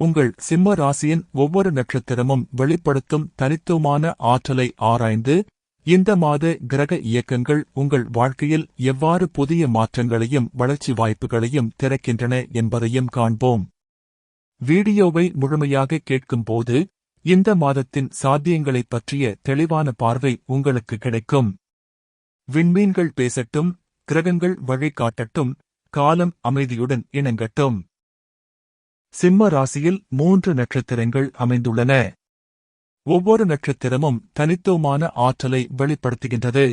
உங்கள் சிம்ம ராசியின் ஒவ்வொரு நட்சத்திரமும் வெளிப்படுத்தும் தனித்துவமான ஆற்றலை ஆராய்ந்து இந்த மாத கிரக இயக்கங்கள் உங்கள் வாழ்க்கையில் எவ்வாறு புதிய மாற்றங்களையும் வளர்ச்சி வாய்ப்புகளையும் திறக்கின்றன என்பதையும் காண்போம். வீடியோவை முழுமையாக கேட்கும்போது இந்த மாதத்தின் சாத்தியங்களைப் பற்றிய தெளிவான பார்வை உங்களுக்கு கிடைக்கும். விண்மீன்கள் பேசட்டும் கிரகங்கள் வழிகாட்டட்டும் காலம் அமைதியுடன் இணங்கட்டும். சிம்ம ராசியில் மூன்று நட்சத்திரங்கள் அமைந்துள்ளன. ஒவ்வொரு நட்சத்திரமும் தனித்துவமான ஆற்றலை வெளிப்படுத்துகின்றது.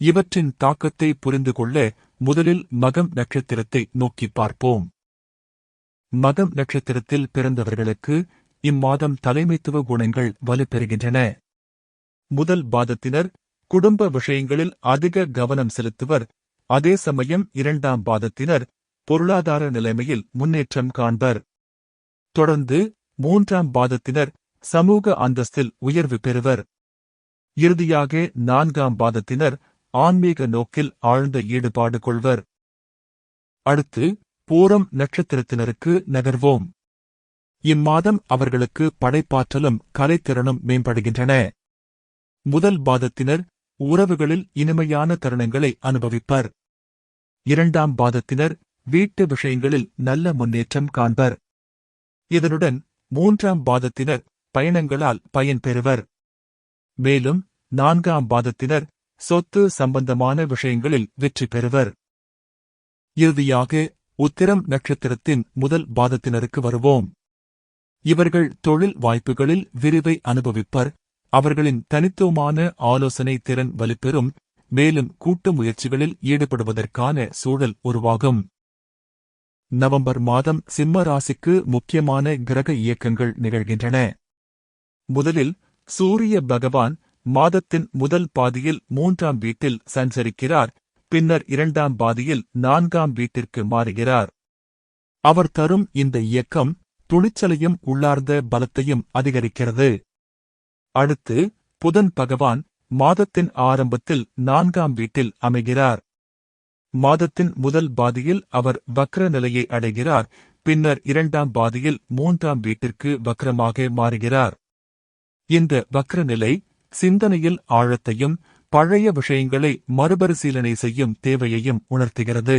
இவற்றின் தாக்கத்தை புரிந்து கொள்ள முதலில் மகம் நட்சத்திரத்தை நோக்கி பார்ப்போம். மகம் நட்சத்திரத்தில் பிறந்தவர்களுக்கு இம்மாதம் தலைமைத்துவ குணங்கள் வலுப்பெறுகின்றன. முதல் பாதத்தினர் குடும்ப விஷயங்களில் அதிக கவனம் செலுத்துவர். அதே சமயம் இரண்டாம் பாதத்தினர் பொருளாதார நிலைமையில் முன்னேற்றம் காண்பர். தொடர்ந்து மூன்றாம் பாதத்தினர் சமூக அந்தஸ்தில் உயர்வு பெறுவர். இறுதியாக நான்காம் பாதத்தினர் ஆன்மீக நோக்கில் ஆழ்ந்த ஈடுபாடு கொள்வர். அடுத்து பூரம் நட்சத்திரத்தினருக்கு நகர்வோம். இம்மாதம் அவர்களுக்கு படைப்பாற்றலும் கலைத்திறனும் மேம்படுகின்றன. முதல் பாதத்தினர் உறவுகளில் இனிமையான தருணங்களை அனுபவிப்பர். இரண்டாம் பாதத்தினர் வீட்டு விஷயங்களில் நல்ல முன்னேற்றம் காண்பர். இதனுடன் மூன்றாம் பாதத்தினர் பயணங்களால் பயன் பெறுவர். மேலும் நான்காம் பாதத்தினர் சொத்து சம்பந்தமான விஷயங்களில் வெற்றி பெறுவர். இறுதியாக உத்திரம் நட்சத்திரத்தின் முதல் பாதத்தினருக்கு வருவோம். இவர்கள் தொழில் வாய்ப்புகளில் விரிவை அனுபவிப்பர். அவர்களின் தனித்துவமான ஆலோசனை திறன் வலுப்பெறும். மேலும் கூட்டு முயற்சிகளில் ஈடுபடுவதற்கான சூழல் உருவாகும். நவம்பர் மாதம் சிம்ம ராசிக்கு முக்கியமான கிரக இயக்கங்கள் நிகழ்கின்றன. முதலில் சூரிய பகவான் மாதத்தின் முதல் பாதியில் மூன்றாம் வீட்டில் சஞ்சரிக்கிறார். பின்னர் இரண்டாம் பாதியில் நான்காம் வீட்டிற்கு மாறுகிறார். அவர் தரும் இந்த இயக்கம் துணிச்சலையும் உள்ளார்ந்த பலத்தையும் அதிகரிக்கிறது. அடுத்து புதன் பகவான் மாதத்தின் ஆரம்பத்தில் நான்காம் வீட்டில் அமைகிறார். மாதத்தின் முதல் பாதியில் அவர் வக்ர நிலையை அடைகிறார் பின்னர் இரண்டாம் பாதியில் மூன்றாம் வீட்டிற்கு வக்ரமாக மாறுகிறார். இந்த வக்ர நிலை சிந்தனையில் ஆழத்தையும் பழைய விஷயங்களை மறுபரிசீலனை செய்யும் தேவையையும் உணர்த்துகிறது.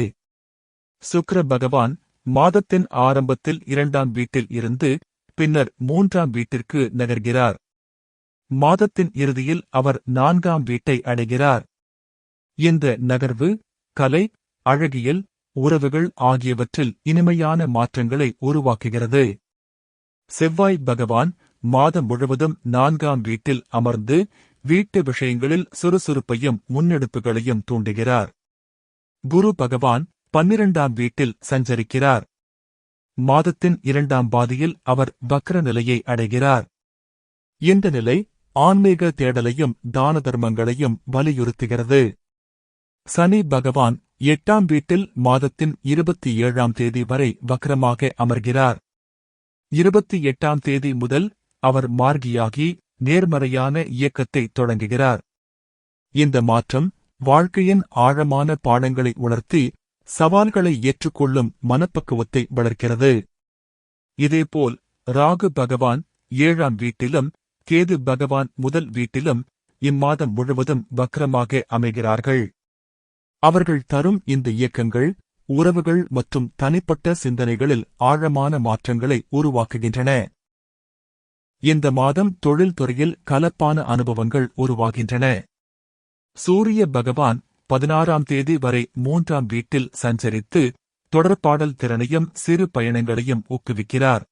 சுக்ர பகவான் மாதத்தின் ஆரம்பத்தில் இரண்டாம் வீட்டில் இருந்து பின்னர் மூன்றாம் வீட்டிற்கு நகர்கிறார். மாதத்தின் இறுதியில் அவர் நான்காம் வீட்டை அடைகிறார். இந்த நகர்வு கலை அழகியல் உறவுகள் ஆகியவற்றில் இனிமையான மாற்றங்களை உருவாக்குகிறது. செவ்வாய் பகவான் மாதம் முழுவதும் நான்காம் வீட்டில் அமர்ந்து வீட்டு விஷயங்களில் சுறுசுறுப்பையும் முன்னெடுப்புகளையும் தூண்டுகிறார். குரு பகவான் பன்னிரண்டாம் வீட்டில் சஞ்சரிக்கிறார். மாதத்தின் இரண்டாம் பாதியில் அவர் வக்ர நிலையை அடைகிறார். இந்த நிலை ஆன்மீக தேடலையும் தான தர்மங்களையும் வலியுறுத்துகிறது. சனி பகவான் எட்டாம் வீட்டில் மாதத்தின் இருபத்தி ஏழாம் தேதி வரை வக்ரமாக அமர்கிறார். இருபத்தி எட்டாம் தேதி முதல் அவர் மார்கியாகி நேர்மறையான இயக்கத்தை தொடங்குகிறார். இந்த மாற்றம் வாழ்க்கையின் ஆழமான பாடங்களை உணர்த்தி சவால்களை ஏற்றுக்கொள்ளும் மனப்பக்குவத்தை வளர்க்கிறது. இதேபோல் ராகு பகவான் ஏழாம் வீட்டிலும் கேது பகவான் முதல் வீட்டிலும் இம்மாதம் முழுவதும் வக்ரமாக அமைகிறார்கள். அவர்கள் தரும் இந்த இயக்கங்கள் உறவுகள் மற்றும் தனிப்பட்ட சிந்தனைகளில் ஆழமான மாற்றங்களை உருவாக்குகின்றன. இந்த மாதம் தொழில்துறையில் கலப்பான அனுபவங்கள் உருவாகின்றன. சூரிய பகவான் பதினாறாம் தேதி வரை மூன்றாம் வீட்டில் சஞ்சரித்து தொடர்பாடல் திறனையும் சிறு பயணங்களையும் ஊக்குவிக்கிறார்.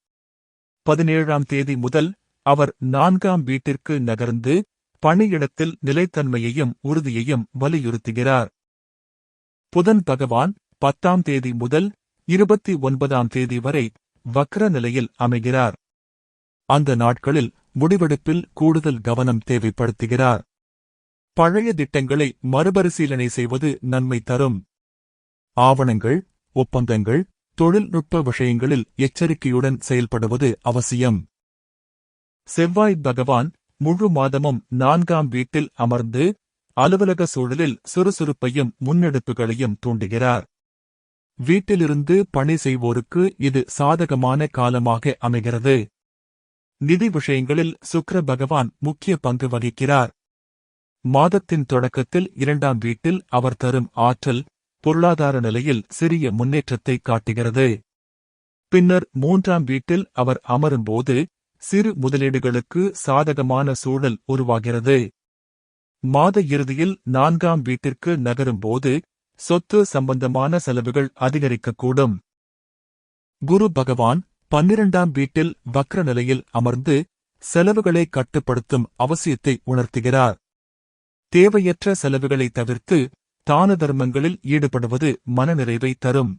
பதினேழாம் தேதி முதல் அவர் நான்காம் வீட்டிற்கு நகர்ந்து பணியிடத்தில் நிலைத்தன்மையையும் உறுதியையும் வலியுறுத்துகிறார். புதன் பகவான் பத்தாம் தேதி முதல் இருபத்தி ஒன்பதாம் தேதி வரை வக்ர நிலையில் அமைகிறார். அந்த நாட்களில் முடிவெடுப்பில் கூடுதல் கவனம் தேவைப்படுத்துகிறார். பழைய திட்டங்களை மறுபரிசீலனை செய்வது நன்மை தரும். ஆவணங்கள் ஒப்பந்தங்கள் தொழில்நுட்ப விஷயங்களில் எச்சரிக்கையுடன் செயல்படுவது அவசியம். செவ்வாய் பகவான் முழு மாதமும் நான்காம் வீட்டில் அமர்ந்து அலுவலக சூழலில் சுறுசுறுப்பையும் முன்னெடுப்புகளையும் தூண்டுகிறார். வீட்டிலிருந்து பணி செய்வோருக்கு இது சாதகமான காலமாக அமைகிறது. நிதி விஷயங்களில் சுக்கர பகவான் முக்கிய பங்கு வகிக்கிறார். மாதத்தின் தொடக்கத்தில் இரண்டாம் வீட்டில் அவர் தரும் ஆற்றல் பொருளாதார நிலையில் சிறிய முன்னேற்றத்தை காட்டுகிறது. பின்னர் மூன்றாம் வீட்டில் அவர் அமரும்போது சிறு முதலீடுகளுக்கு சாதகமான சூழல் உருவாகிறது. மாத இறுதியில் நான்காம் வீட்டிற்கு நகரும்போது சொத்து சம்பந்தமான செலவுகள் அதிகரிக்கக்கூடும். குரு பகவான் பன்னிரண்டாம் வீட்டில் வக்ர நிலையில் அமர்ந்து செலவுகளை கட்டுப்படுத்தும் அவசியத்தை உணர்த்துகிறார். தேவையற்ற செலவுகளை தவிர்த்து தான தர்மங்களில் ஈடுபடுவது மனநிறைவை தரும்.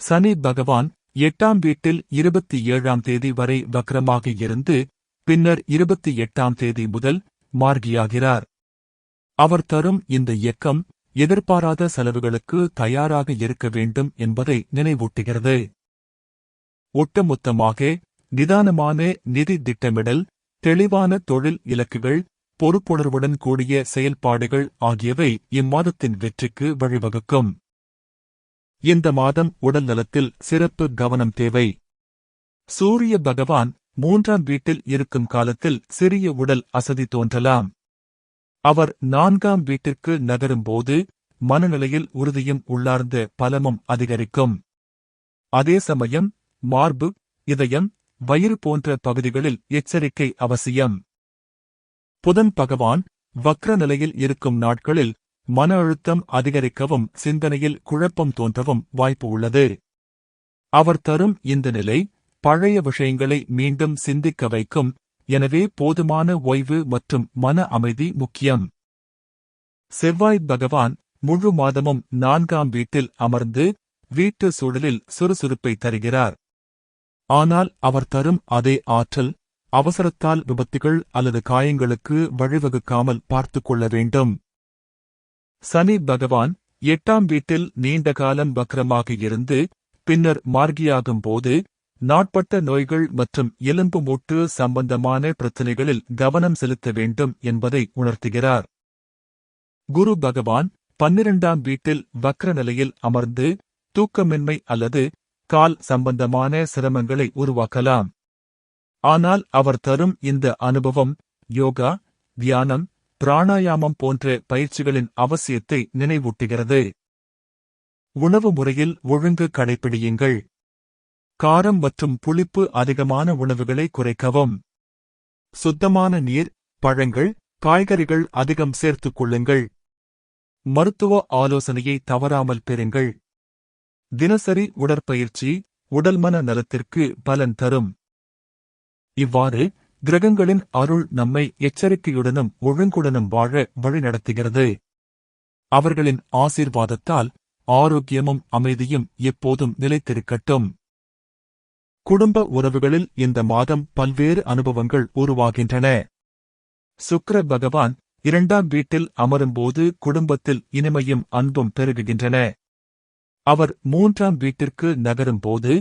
சனி பகவான் எட்டாம் வீட்டில் இருபத்தி ஏழாம் தேதி வரை வக்ரமாக இருந்து பின்னர் இருபத்தி எட்டாம் தேதி முதல் மார்கியாகிறார். அவர் தரும் இந்த இயக்கம் எதிர்பாராத செலவுகளுக்கு தயாராக இருக்க வேண்டும் என்பதை நினைவூட்டுகிறது. ஒட்டுமொத்தமாக நிதானமான நிதி திட்டமிடல் தெளிவான தொழில் இலக்குகள் பொறுப்புணர்வுடன் கூடிய செயல்பாடுகள் ஆகியவை இம்மாதத்தின் வெற்றிக்கு வழிவகுக்கும். இந்த மாதம் உடல்நலத்தில் சிறப்பு கவனம் தேவை. சூரிய பகவான் மூன்றாம் வீட்டில் இருக்கும் காலத்தில் சிறிய உடல் அசதி தோன்றலாம். அவர் நான்காம் வீட்டிற்கு நகரும்போது மனநிலையில் உறுதியும் உள்ளார்ந்த பலமும் அதிகரிக்கும். அதே சமயம் மார்பு இதயம் வயிறு போன்ற பகுதிகளில் எச்சரிக்கை அவசியம். புதன் பகவான் வக்ர நிலையில் இருக்கும் நாட்களில் மன அழுத்தம் அதிகரிக்கவும் சிந்தனையில் குழப்பம் தோன்றவும் வாய்ப்பு உள்ளது. அவர் தரும் இந்த நிலை பழைய விஷயங்களை மீண்டும் சிந்திக்க வைக்கும். எனவே போதுமான ஓய்வு மற்றும் மன அமைதி முக்கியம். செவ்வாய் பகவான் முழு மாதமும் நான்காம் வீட்டில் அமர்ந்து வீட்டு சூழலில் சுறுசுறுப்பை தருகிறார். ஆனால் அவர் தரும் அதே ஆற்றல் அவசரத்தால் விபத்துகள் அல்லது காயங்களுக்கு வழிவகுக்காமல் பார்த்துக் கொள்ள வேண்டும். சனி பகவான் எட்டாம் வீட்டில் நீண்ட காலம் வக்ரமாக இருந்து பின்னர் மார்கியாகும் போது நாட்பட்ட நோய்கள் மற்றும் எலும்பு மூட்டு சம்பந்தமான பிரச்சினைகளில் கவனம் செலுத்த வேண்டும் என்பதை உணர்த்துகிறார். குரு பகவான் பன்னிரண்டாம் வீட்டில் வக்ர நிலையில் அமர்ந்து தூக்கமின்மை அல்லது கால் சம்பந்தமான சிரமங்களை உருவாக்கலாம். ஆனால் அவர் தரும் இந்த அனுபவம் யோகா தியானம் பிராணாயாமம் போன்ற பயிற்சிகளின் அவசியத்தை நினைவூட்டுகிறது. உணவு முறையில் ஒழுங்கு கடைபிடியுங்கள். காரம் மற்றும் புளிப்பு அதிகமான உணவுகளை குறைக்கவும். சுத்தமான நீர் பழங்கள் காய்கறிகள் அதிகம் சேர்த்துக் கொள்ளுங்கள். மருத்துவ ஆலோசனையை தவறாமல் பெறுங்கள். தினசரி உடற்பயிற்சி உடல்மன நலத்திற்கு பலன் தரும். இவ்வாறு கிரகங்களின் அருள் நம்மை எச்சரிக்கையுடனும் ஒழுங்குடனும் வாழ வழிநடத்துகிறது அவர்களின் ஆசீர்வாதத்தால் ஆரோக்கியமும் அமைதியும் எப்போதும் நிலைத்திருக்கட்டும். குடும்ப உறவுகளில் இந்த மாதம் பல்வேறு அனுபவங்கள் உருவாகின்றன. சுக்கர பகவான் இரண்டாம் வீட்டில் அமரும்போது குடும்பத்தில் இனிமையும் அன்பும் பெருகுகின்றன. அவர் மூன்றாம் வீட்டிற்கு நகரும்போது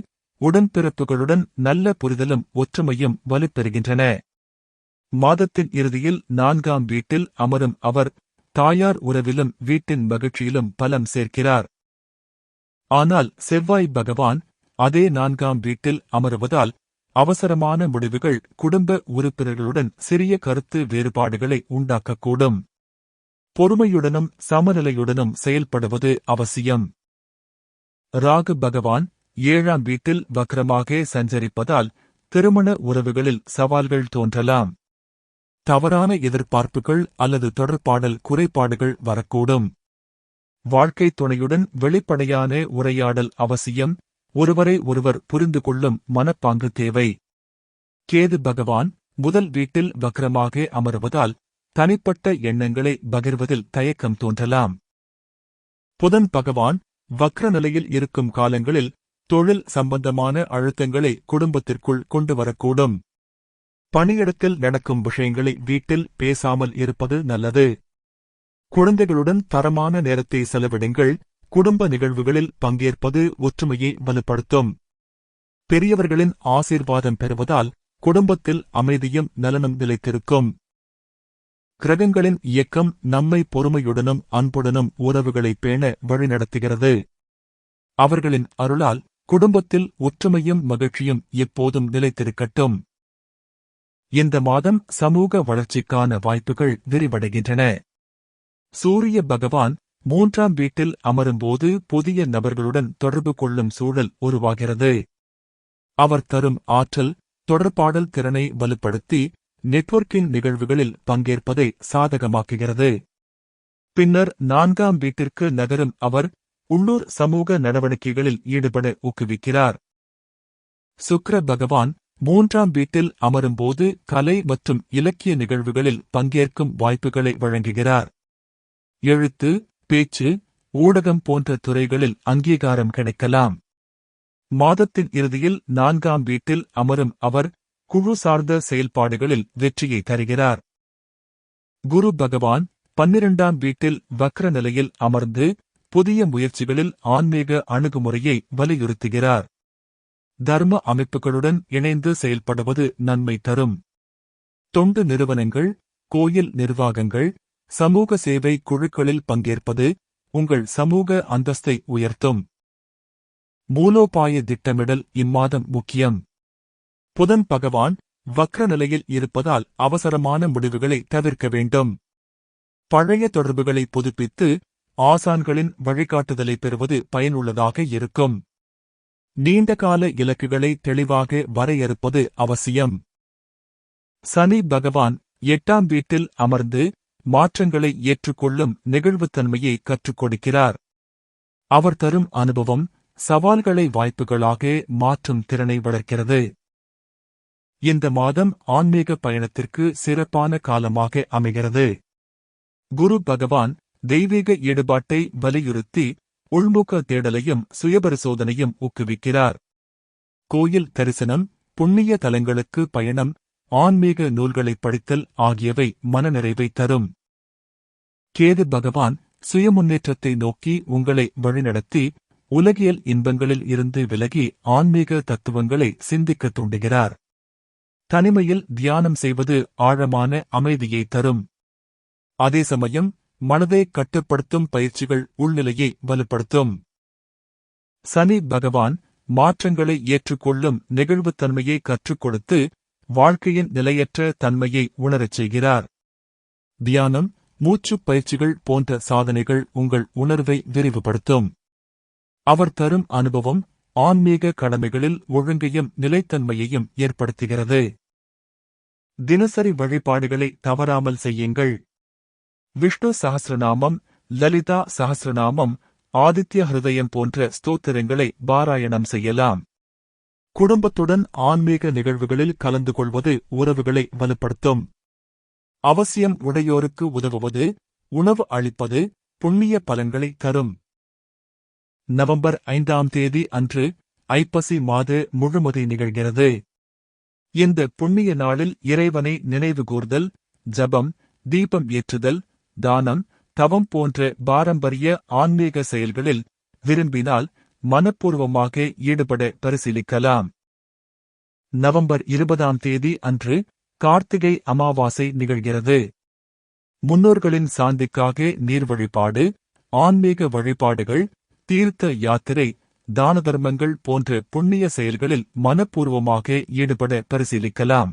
உடன்பிறப்புகளுடன் நல்ல புரிதலும் ஒற்றுமையும் வலுப்பெறுகின்றன. மாதத்தின் இறுதியில் நான்காம் வீட்டில் அமரும் அவர் தாயார் உறவிலும் வீட்டின் மகிழ்ச்சியிலும் பலம் சேர்க்கிறார். ஆனால் செவ்வாய் பகவான் அதே நான்காம் வீட்டில் அமருவதால் அவசரமான முடிவுகள் குடும்ப உறுப்பினர்களுடன் சிறிய கருத்து வேறுபாடுகளை உண்டாக்கக்கூடும். பொறுமையுடனும் சமநிலையுடனும் செயல்படுவது அவசியம். ராகு பகவான் ஏழாம் வீட்டில் வக்ரமாக சஞ்சரிப்பதால் திருமண உறவுகளில் சவால்கள் தோன்றலாம். தவறான எதிர்பார்ப்புகள் அல்லது தொடர்பாடல் குறைபாடுகள் வரக்கூடும். வாழ்க்கை துணையுடன் வெளிப்படையான உரையாடல் அவசியம். ஒருவரை ஒருவர் புரிந்து கொள்ளும் மனப்பாங்கு தேவை. கேது பகவான் முதல் வீட்டில் வக்ரமாக அமருவதால் தனிப்பட்ட எண்ணங்களை பகிர்வதில் தயக்கம் தோன்றலாம். புதன் பகவான் வக்ர நிலையில் இருக்கும் காலங்களில் தொழில் சம்பந்தமான அழுத்தங்களை குடும்பத்திற்குள் கொண்டு வரக்கூடும். பணியிடத்தில் நடக்கும் விஷயங்களை வீட்டில் பேசாமல் இருப்பது நல்லது. குழந்தைகளுடன் தரமான நேரத்தை செலவிடுங்கள். குடும்ப நிகழ்வுகளில் பங்கேற்பது ஒற்றுமையை வலுப்படுத்தும். பெரியவர்களின் ஆசீர்வாதம் பெறுவதால் குடும்பத்தில் அமைதியும் நலனும் நிலைத்திருக்கும். கிரகங்களின் இயக்கம் நம்மை பொறுமையுடனும் அன்புடனும் உறவுகளை பேண வழிநடத்துகிறது. அவர்களின் அருளால் குடும்பத்தில் ஒற்றுமையும் மகிழ்ச்சியும் எப்போதும் நிலைத்திருக்கட்டும். இந்த மாதம் சமூக வளர்ச்சிக்கான வாய்ப்புகள் விரிவடைகின்றன. சூரிய பகவான் மூன்றாம் வீட்டில் அமரும்போது புதிய நபர்களுடன் தொடர்பு கொள்ளும் சூழல் உருவாகிறது. அவர் தரும் ஆற்றல் தொடர்பாடல் திறனை வலுப்படுத்தி நெட்வொர்க்கிங் நிகழ்வுகளில் பங்கேற்பதை சாதகமாக்குகிறது. பின்னர் நான்காம் வீட்டிற்கு நகரும் அவர் உள்ளூர் சமூக நடவடிக்கைகளில் ஈடுபட ஊக்குவிக்கிறார். சுக்கர பகவான் மூன்றாம் வீட்டில் அமரும்போது கலை மற்றும் இலக்கிய நிகழ்வுகளில் பங்கேற்கும் வாய்ப்புகளை வழங்குகிறார். எழுத்து பேச்சு ஊடகம் போன்ற துறைகளில் அங்கீகாரம் கிடைக்கலாம். மாதத்தின் இறுதியில் நான்காம் வீட்டில் அமரும் அவர் குழு சார்ந்த செயல்பாடுகளில் வெற்றியை தருகிறார். குரு பகவான் பன்னிரண்டாம் வீட்டில் வக்ர நிலையில் அமர்ந்து புதிய முயற்சிகளில் ஆன்மீக அணுகுமுறையை வலியுறுத்துகிறார். தர்ம அமைப்புகளுடன் இணைந்து செயல்படுவது நன்மை தரும். தொண்டு நிறுவனங்கள் கோயில் நிர்வாகங்கள் சமூக சேவை குழுக்களில் பங்கேற்பது உங்கள் சமூக அந்தஸ்தை உயர்த்தும். மூலோபாய திட்டமிடல் இம்மாதம் முக்கியம். புதன் பகவான் வக்ர நிலையில் இருப்பதால் அவசரமான முடிவுகளை தவிர்க்க வேண்டும். பழைய தொடர்புகளை புதுப்பித்து ஆசான்களின் வழிகாட்டுதலை பெறுவது பயனுள்ளதாக இருக்கும். நீண்டகால இலக்குகளை தெளிவாக வரையறுப்பது அவசியம். சனி பகவான் எட்டாம் வீட்டில் அமர்ந்து மாற்றங்களை ஏற்றுக்கொள்ளும் நெகிழ்வுத்தன்மையை கற்றுக் கொடுக்கிறார். அவர் தரும் அனுபவம் சவால்களை வாய்ப்புகளாக மாற்றும் திறனை வளர்க்கிறது. இந்த மாதம் ஆன்மீக பயணத்திற்கு சிறப்பான காலமாக அமைகிறது. குரு பகவான் தெய்வீக ஈடுபாட்டை வலியுறுத்தி உள்முக தேடலையும் சுயபரிசோதனையும் ஊக்குவிக்கிறார். கோயில் தரிசனம் புண்ணிய தலங்களுக்கு பயணம் ஆன்மீக நூல்களை படித்தல் ஆகியவை மனநிறைவை தரும். கேது பகவான் சுயமுன்னேற்றத்தை நோக்கி உங்களை வழிநடத்தி உலகியல் இன்பங்களில் இருந்து விலகி ஆன்மீக தத்துவங்களை சிந்திக்கத் தூண்டுகிறார். தனிமையில் தியானம் செய்வது ஆழமான அமைதியை தரும். அதே சமயம் மனதை கட்டுப்படுத்தும் பயிற்சிகள் உள்நிலையை வலுப்படுத்தும். சனி பகவான் மாற்றங்களை ஏற்றுக்கொள்ளும் நெகிழ்வுத்தன்மையை கற்றுக் கொடுத்து வாழ்க்கையின் நிலையற்ற தன்மையை உணரச் செய்கிறார். தியானம் மூச்சுப் பயிற்சிகள் போன்ற சாதனைகள் உங்கள் உணர்வை விரிவுபடுத்தும். அவர் தரும் அனுபவம் ஆன்மீக கடமைகளில் ஒழுங்கையும் நிலைத்தன்மையையும் ஏற்படுத்துகிறது. தினசரி வழிபாடுகளை தவறாமல் செய்யுங்கள். விஷ்ணு சஹஸ்ரநாமம் லலிதா சஹஸ்ரநாமம் ஆதித்ய ஹிருதயம் போன்ற ஸ்தோத்திரங்களை பாராயணம் செய்யலாம். குடும்பத்துடன் ஆன்மீக நிகழ்வுகளில் கலந்து கொள்வது உறவுகளை வலுப்படுத்தும். அவசியம் உடையோருக்கு உதவுவது உணவு அளிப்பது புண்ணிய பலன்களை தரும். நவம்பர் ஐந்தாம் தேதி அன்று ஐப்பசி மாத முழுமதி நிகழ்கிறது. இந்த புண்ணிய நாளில் இறைவனை நினைவுகூர்தல் ஜபம் தீபம் ஏற்றுதல் தானம் தவம் போன்ற பாரம்பரிய ஆன்மீக செயல்களில் விரும்பினால் மனப்பூர்வமாக ஈடுபட பரிசீலிக்கலாம். நவம்பர் இருபதாம் தேதி அன்று கார்த்திகை அமாவாசை நிகழ்கிறது. முன்னோர்களின் சாந்திக்காக நீர் வழிபாடு ஆன்மீக வழிபாடுகள் தீர்த்த யாத்திரை தான தர்மங்கள் போன்ற புண்ணிய செயல்களில் மனப்பூர்வமாக ஈடுபட பரிசீலிக்கலாம்.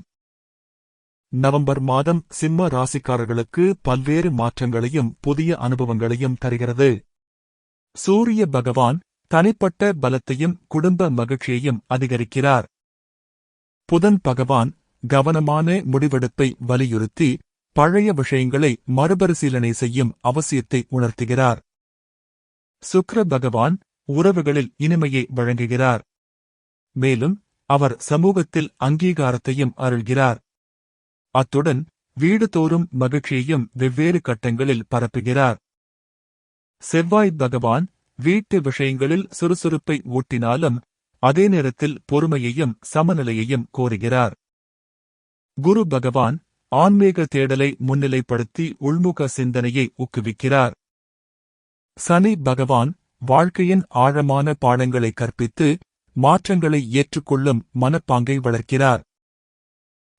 நவம்பர் மாதம் சிம்ம ராசிக்காரர்களுக்கு பல்வேறு மாற்றங்களையும் புதிய அனுபவங்களையும் தருகிறது. சூரிய பகவான் தனிப்பட்ட பலத்தையும் குடும்ப மகிழ்ச்சியையும் அதிகரிக்கிறார். புதன் பகவான் கவனமான முடிவெடுப்பை வலியுறுத்தி பழைய விஷயங்களை மறுபரிசீலனை செய்யும் அவசியத்தை உணர்த்துகிறார். சுக்ர பகவான் உறவுகளில் இனிமையை வழங்குகிறார். மேலும் அவர் சமூகத்தில் அங்கீகாரத்தையும் அருள்கிறார். அத்துடன் வீடுதோறும் மகிழ்ச்சியையும் வெவ்வேறு கட்டங்களில் பரப்புகிறார். செவ்வாய் பகவான் வீட்டு விஷயங்களில் சுறுசுறுப்பை ஊட்டினாலும் அதே நேரத்தில் பொறுமையையும் சமநிலையையும் கோருகிறார். குரு பகவான் ஆன்மீக தேடலை முன்னிலைப்படுத்தி உள்முக சிந்தனையை ஊக்குவிக்கிறார். சனி பகவான் வாழ்க்கையின் ஆழமான பாடங்களை கற்பித்து மாற்றங்களை ஏற்றுக்கொள்ளும் மனப்பாங்கை வளர்க்கிறார்.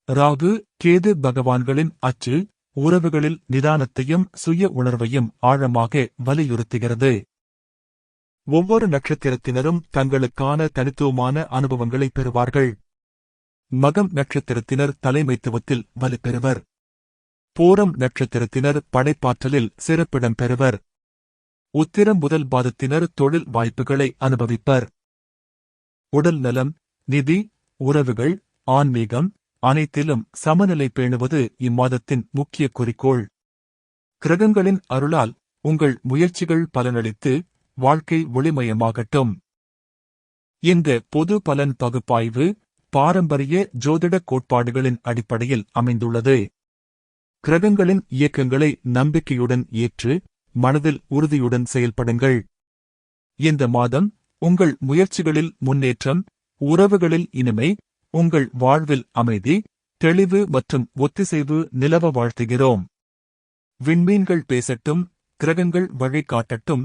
ராகு கேது பகவான்களின் அச்சு உறவுகளில் நிதானத்தையும் சுய உணர்வையும் ஆழமாக வலியுறுத்துகிறது. ஒவ்வொரு நட்சத்திரத்தினரும் தங்களுக்கான தனித்துவமான அனுபவங்களை பெறுவார்கள். மகம் நட்சத்திரத்தினர் தலைமைத்துவத்தில் வலுப்பெறுவர். பூரம் நட்சத்திரத்தினர் படைப்பாற்றலில் சிறப்பிடம் பெறுவர். உத்திரம் முதல் பாதத்தினர் தொழில் வாய்ப்புகளை அனுபவிப்பர். உடல் நலம் நிதி உறவுகள் ஆன்மீகம் அனைத்திலும் சமநிலை பேணுவது இம்மாதத்தின் முக்கிய குறிக்கோள். கிரகங்களின் அருளால் உங்கள் முயற்சிகள் பலனளித்து வாழ்க்கை ஒளிமயமாகட்டும். இந்த பொது பலன் பகுப்பாய்வு பாரம்பரிய ஜோதிட கோட்பாடுகளின் அடிப்படையில் அமைந்துள்ளது. கிரகங்களின் இயக்கங்களை நம்பிக்கையுடன் ஏற்று மனதில் உறுதியுடன் செயல்படுங்கள். இந்த மாதம் உங்கள் முயற்சிகளில் முன்னேற்றம் உறவுகளில் இனிமை உங்கள் வாழ்வில் அமைதி தெளிவு மற்றும் ஒத்திசைவு நிலவ வாழ்த்துகிறோம். விண்மீன்கள் பேசட்டும் கிரகங்கள் வழிகாட்டட்டும்